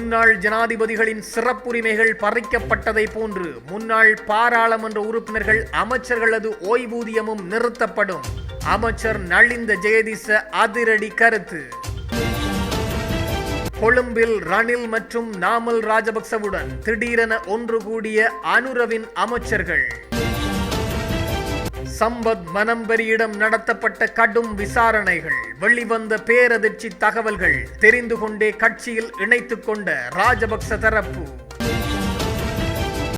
முன்னாள் ஜனாதிபதிகளின் சிறப்புரிமைகள் பறிக்கப்பட்டதை போன்று முன்னாள் பாராளுமன்ற உறுப்பினர்கள் அமைச்சர்களது ஓய்வூதியமும் நிறுத்தப்படும். அமைச்சர் நளிந்த ஜெயதிச அதிரடி கருத்து. கொழும்பில் ரணில் மற்றும் நாமல் ராஜபக்சவுடன் திடீரென ஒன்று கூடிய அனுரவின் அமைச்சர்கள். சம்பத் மனம்பரியிடம் நடத்தப்பட்ட கடும் விசாரணைகள் வெளிவந்த பேரதிர்ச்சி தகவல்கள் தெரிந்து கொண்டே கட்சியில் இணைத்துக் கொண்ட ராஜபக்ச தரப்பு.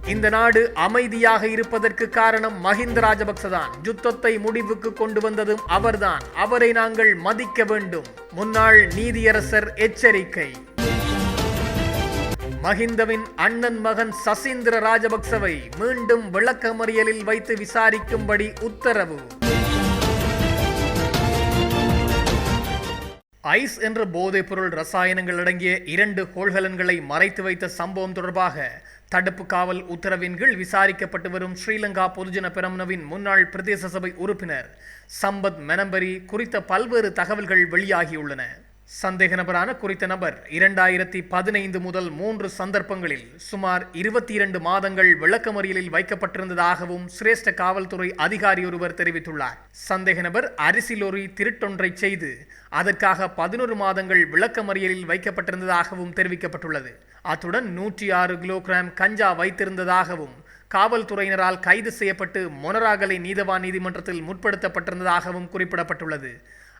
இந்த நாடு அமைதியாக இருப்பதற்கு காரணம் மஹிந்த ராஜபக்ச தான் யுத்தத்தை முடிவுக்கு கொண்டு வந்ததும் அவர்தான். அவரை நாங்கள் மதிக்க வேண்டும். முன்னாள் நீதியரசர் எச்சரிக்கை. மஹிந்தவின் அண்ணன் மகன் சசீந்திர ராஜபக்சவை மீண்டும் விளக்கமறியலில் வைத்து விசாரிக்கும்படி உத்தரவு. ஐஸ் என்ற போதைப் பொருள் ரசாயனங்கள் அடங்கிய இரண்டு கோள்கலன்களை மறைத்து வைத்த சம்பவம் தொடர்பாக தடுப்பு காவல் உத்தரவின் கீழ் விசாரிக்கப்பட்டு வரும் ஸ்ரீலங்கா பொதுஜன பெரமுனவின் முன்னாள் பிரதேச சபை உறுப்பினர் சம்பத் மெனம்பரி குறித்த பல்வேறு தகவல்கள் வெளியாகியுள்ளன. சந்தேக நபரான குறித்த நபர் இரண்டாயிரத்தி பதினைந்து முதல் மூன்று சந்தர்ப்பங்களில் சுமார் இருபத்தி இரண்டு மாதங்கள் விளக்கமறியலில் வைக்கப்பட்டிருந்ததாகவும் சிரேஷ்ட காவல்துறை அதிகாரி ஒருவர் தெரிவித்துள்ளார். சந்தேக நபர் அரிசி லொரி திருட்டொன்றை செய்து அதற்காக பதினொரு மாதங்கள் விளக்கமறியலில் வைக்கப்பட்டிருந்ததாகவும் தெரிவிக்கப்பட்டுள்ளது. அத்துடன் நூற்றி ஆறு கிலோகிராம் கஞ்சா வைத்திருந்ததாகவும் காவல்துறையினரால் கைது செய்யப்பட்டு மொனராகலை நீதவான் நீதிமன்றத்தில் முற்படுத்தப்பட்டிருந்ததாகவும் குறிப்பிடப்பட்டுள்ளது.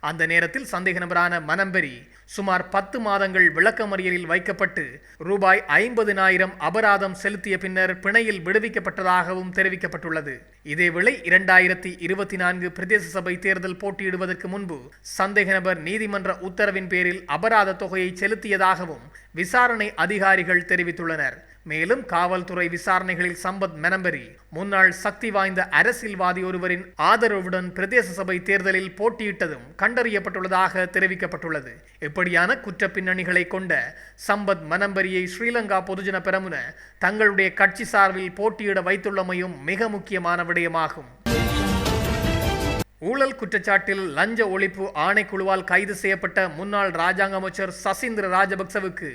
அந்த நேரத்தில் சந்தேக நபரான மனம்பெரி சுமார் பத்து மாதங்கள் விளக்கமறியலில் வைக்கப்பட்டு ரூபாய் ஐம்பதினாயிரம் அபராதம் செலுத்திய பின்னர் பிணையில் விடுவிக்கப்பட்டதாகவும் தெரிவிக்கப்பட்டுள்ளது. இதேவேளை இரண்டாயிரத்தி இருபத்தி நான்கு பிரதேச சபை தேர்தல் போட்டியிடுவதற்கு முன்பு சந்தேக நபர் நீதிமன்ற உத்தரவின் பேரில் அபராத தொகையை செலுத்தியதாகவும் விசாரணை அதிகாரிகள் தெரிவித்துள்ளனர். மேலும் காவல்துறை விசாரணைகளில் சம்பத் மெனம்பரி முன்னாள் சக்தி வாய்ந்த அரசியல்வாதி ஒருவரின் ஆதரவுடன் பிரதேச சபை தேர்தலில் போட்டியிட்டதும் கண்டறியப்பட்டுள்ளதாக தெரிவிக்கப்பட்டுள்ளது. இப்படியான குற்ற பின்னணிகளை கொண்ட சம்பத் மனம்பரியை ஸ்ரீலங்கா பொதுஜன பெரமுன தங்களுடைய கட்சி சார்பில் போட்டியிட வைத்துள்ளமையும் மிக முக்கியமான விடயமாகும். ஊழல் குற்றச்சாட்டில் லஞ்ச ஒழிப்பு ஆணைக்குழுவால் கைது செய்யப்பட்ட முன்னாள் ராஜாங்க அமைச்சர் சசீந்திர ராஜபக்சவுக்கு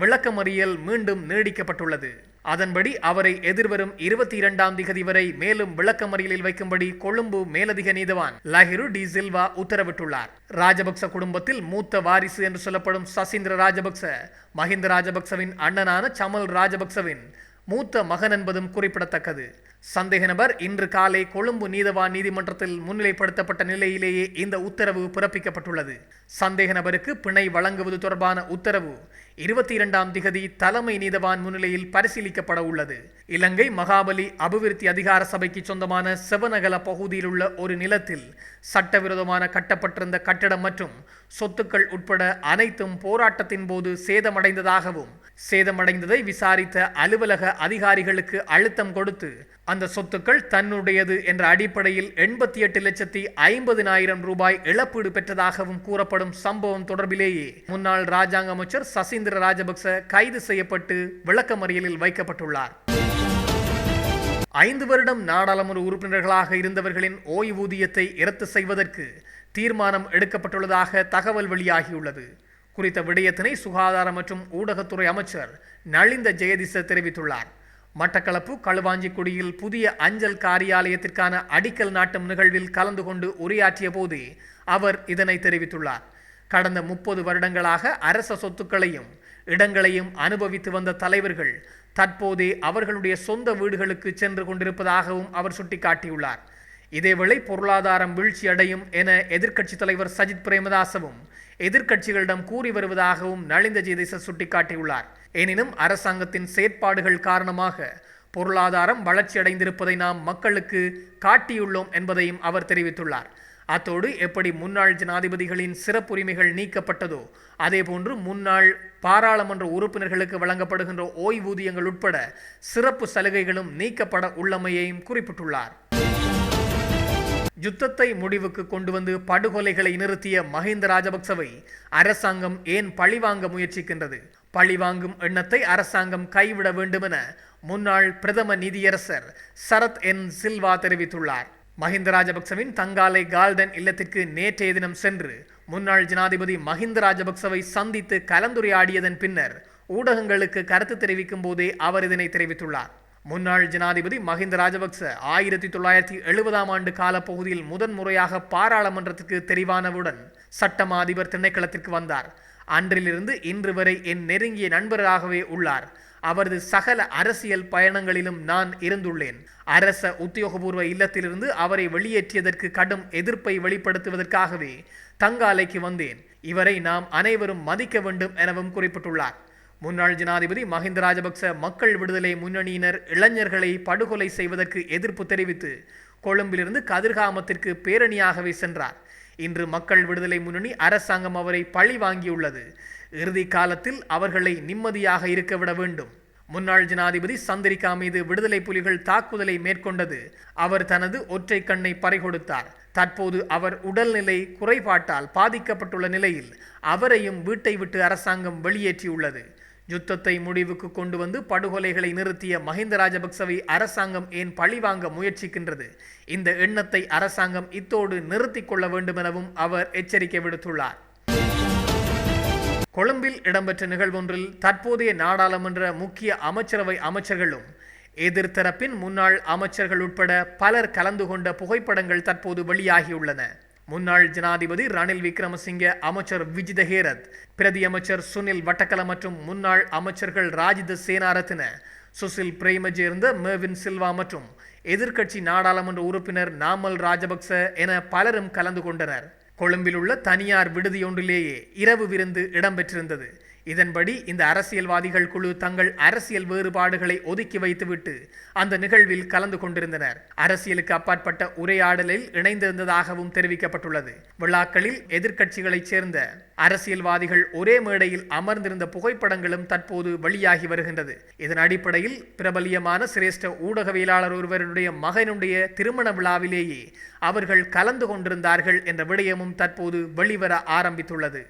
விளக்கமறியல் மீண்டும் நீடிக்கப்பட்டுள்ளது. அதன்படி அவரை எதிர்வரும் இருபத்தி இரண்டாம் திகதி வரை மேலும் விளக்கமறியலில் வைக்கும்படி கொழும்பு மேலதிக நீதவான் லஹிரு டி சில்வா உத்தரவிட்டுள்ளார். ராஜபக்ச குடும்பத்தில் மூத்த வாரிசு என்று சொல்லப்படும் சசீந்திர ராஜபக்ச மஹிந்த ராஜபக்சவின் அண்ணனான சமல் ராஜபக்சவின் மூத்த மகன் என்பதும் குறிப்பிடத்தக்கது. சந்தேக நபர் இன்று காலை கொழும்பு நீதவான் நீதிமன்றத்தில் முன்னிலைப்படுத்தப்பட்ட நிலையிலேயே இந்த உத்தரவு பிறப்பிக்கப்பட்டுள்ளது. சந்தேக நபருக்கு பிணை வழங்குவது தொடர்பான உத்தரவு இருபத்தி இரண்டாம் திகதி தலைமை நீதவான் முன்னிலையில் பரிசீலிக்கப்பட உள்ளது. இலங்கை மகாபலி அபிவிருத்தி அதிகார சபைக்கு சொந்தமான செவனகல பகுதியில் உள்ள ஒரு நிலத்தில் சட்டவிரோதமான கட்டப்பட்டிருந்த கட்டடம் மற்றும் சொத்துக்கள் உட்பட அனைத்தும் போராட்டத்தின் போது சேதமடைந்ததாகவும் சேதமடைந்ததை விசாரித்த அலுவலக அதிகாரிகளுக்கு அழுத்தம் கொடுத்து அந்த சொத்துக்கள் தன்னுடையது என்ற அடிப்படையில் எண்பத்தி எட்டு லட்சத்தி ஐம்பதினாயிரம் ரூபாய் இழப்பீடு பெற்றதாகவும் கூறப்படும் சம்பவம் தொடர்பிலேயே முன்னாள் ராஜாங்க அமைச்சர் சசீந்திர ராஜபக்ச கைது செய்யப்பட்டு விளக்கமறியலில் வைக்கப்பட்டுள்ளார். ஐந்து வருடம் நாடாளுமன்ற உறுப்பினர்களாக இருந்தவர்களின் ஓய்வூதியத்தை இரத்து செய்வதற்கு தீர்மானம் எடுக்கப்பட்டுள்ளதாக தகவல் வெளியாகியுள்ளது. குறித்த விடயத்தினை சுகாதார மற்றும் ஊடகத்துறை அமைச்சர் நளிந்த ஜெயதிச தெரிவித்துள்ளார். மட்டக்களப்பு களுவாஞ்சிக்குடியில் புதிய அஞ்சல் காரியாலயத்திற்கான அடிக்கல் நாட்டும் நிகழ்வில் கலந்து கொண்டு உரையாற்றிய போதே அவர் இதனை தெரிவித்துள்ளார். கடந்த முப்பது வருடங்களாக அரச சொத்துக்களையும் இடங்களையும் அனுபவித்து வந்த தலைவர்கள் தற்போதே அவர்களுடைய சொந்த வீடுகளுக்கு சென்று கொண்டிருப்பதாகவும் அவர் சுட்டிக்காட்டியுள்ளார். இதேவேளை பொருளாதாரம் வீழ்ச்சி அடையும் என எதிர்க்கட்சித் தலைவர் சஜித் பிரேமதாசவும் எதிர்க்கட்சிகளிடம் கூறி வருவதாகவும் நலிந்த ஜெயதேச சுட்டிக்காட்டியுள்ளார். எனினும் அரசாங்கத்தின் செயற்பாடுகள் காரணமாக பொருளாதாரம் வளர்ச்சியடைந்திருப்பதை நாம் மக்களுக்கு காட்டியுள்ளோம் என்பதையும் அவர் தெரிவித்துள்ளார். அத்தோடு எப்படி முன்னாள் ஜனாதிபதிகளின் சிறப்புரிமைகள் நீக்கப்பட்டதோ அதேபோன்று முன்னாள் பாராளுமன்ற உறுப்பினர்களுக்கு வழங்கப்படுகின்ற ஓய்வூதியங்கள் உட்பட சிறப்பு சலுகைகளும் நீக்கப்பட உள்ளமையையும் குறிப்பிட்டுள்ளார். யுத்தத்தை முடிவுக்கு கொண்டு வந்து படுகொலைகளை நிறுத்திய மஹிந்த ராஜபக்சவை அரசாங்கம் ஏன் பழிவாங்க முயற்சிக்கின்றது? பழிவாங்கும் எண்ணத்தை அரசாங்கம் கைவிட வேண்டுமென முன்னாள் பிரதம நீதியரசர் சரத் என் சில்வா தெரிவித்துள்ளார். மஹிந்த ராஜபக்சவின் தங்காலை கால்டன் இல்லத்திற்கு நேற்றைய தினம் சென்று முன்னாள் ஜனாதிபதி மஹிந்த ராஜபக்சவை சந்தித்து கலந்துரையாடியதன் பின்னர் ஊடகங்களுக்கு கருத்து தெரிவிக்கும் போதே அவர் இதனை தெரிவித்துள்ளார். முன்னாள் ஜனாதிபதி மஹிந்த ராஜபக்ச ஆயிரத்தி தொள்ளாயிரத்தி எழுபதாம் ஆண்டு காலப்பகுதியில் முதன்முறையாக பாராளுமன்றத்திற்கு தெரிவானவுடன் சட்டமா அதிபர் திணைக்களத்திற்கு வந்தார். அன்றிலிருந்து இன்று வரை என் நெருங்கிய நண்பராகவே உள்ளார். அவரது சகல அரசியல் பயணங்களிலும் நான் இருந்துள்ளேன். அரச உத்தியோகபூர்வ இல்லத்திலிருந்து அவரை வெளியேற்றியதற்கு கடும் எதிர்ப்பை வெளிப்படுத்துவதற்காகவே தங்காலைக்கு வந்தேன். இவரை நாம் அனைவரும் மதிக்க வேண்டும் எனவும் குறிப்பிட்டுள்ளார். முன்னாள் ஜனாதிபதி மஹிந்த ராஜபக்ச மக்கள் விடுதலை முன்னணியினர் இளைஞர்களை படுகொலை செய்வதற்கு எதிர்ப்பு தெரிவித்து கொழும்பிலிருந்து கதிர்காமத்திற்கு பேரணியாகவே சென்றார். இன்று மக்கள் விடுதலை முன்னணி அரசாங்கம் அவரை பழி வாங்கியுள்ளது. இறுதி காலத்தில் அவர்களை நிம்மதியாக இருக்க விட வேண்டும். முன்னாள் ஜனாதிபதி சந்திரிகா மீது விடுதலை புலிகள் தாக்குதலை மேற்கொண்டது. அவர் தனது ஒற்றை கண்ணை பறிகொடுத்தார். தற்போது அவர் உடல்நிலை குறைபாட்டால் பாதிக்கப்பட்டுள்ள நிலையில் அவரையும் வீட்டை விட்டு அரசாங்கம் வெளியேற்றியுள்ளது. யுத்தத்தை முடிவுக்கு கொண்டு வந்து படுகொலைகளை நிறுத்திய மஹிந்த ராஜபக்சவை அரசாங்கம் ஏன் பழிவாங்க முயற்சிக்கின்றது? இந்த எண்ணத்தை அரசாங்கம் இத்தோடு நிறுத்திக் கொள்ள வேண்டும் எனவும் அவர் எச்சரிக்கை விடுத்துள்ளார். கொழும்பில் இடம்பெற்ற நிகழ்வொன்றில் தற்போதைய நாடாளுமன்ற முக்கிய அமைச்சரவை அமைச்சர்களும் எதிர்த்தரப்பின் முன்னாள் அமைச்சர்கள் உட்பட பலர் கலந்து கொண்ட புகைப்படங்கள் தற்போது வெளியாகியுள்ளன. முன்னாள் ஜனாதிபதி ரணில் விக்ரமசிங்க அமைச்சர் விஜித ஹேரத் பிரதி அமைச்சர் சுனில் வட்டக்கல மற்றும் முன்னாள் அமைச்சர்கள் ராஜித சேனாரத்ன சுசில் பிரேமஜேர்ந்த மேவின் சில்வா மற்றும் எதிர்க்கட்சி நாடாளுமன்ற உறுப்பினர் நாமல் ராஜபக்ச என பலரும் கலந்து கொண்டனர். கொழும்பில் உள்ள தனியார் விடுதியொன்றிலேயே இரவு விருந்து இடம்பெற்றிருந்தது. இதன்படி இந்த அரசியல்வாதிகள் குழு தங்கள் அரசியல் வேறுபாடுகளை ஒதுக்கி வைத்துவிட்டு அந்த நிகழ்வில் கலந்து கொண்டிருந்தனர். அரசியலுக்கு அப்பாற்பட்ட உரையாடலில் இணைந்திருந்ததாகவும் தெரிவிக்கப்பட்டுள்ளது. விழாக்களில் எதிர்க்கட்சிகளைச் சேர்ந்த அரசியல்வாதிகள் ஒரே மேடையில் அமர்ந்திருந்த புகைப்படங்களும் தற்போது வெளியாகி வருகின்றது. இதன் அடிப்படையில் பிரபலியமான சிரேஷ்ட ஊடகவியலாளர் ஒருவருடைய மகனுடைய திருமண விழாவிலேயே அவர்கள் கலந்து கொண்டிருந்தார்கள் என்ற விடயமும் தற்போது வெளிவர ஆரம்பித்துள்ளது.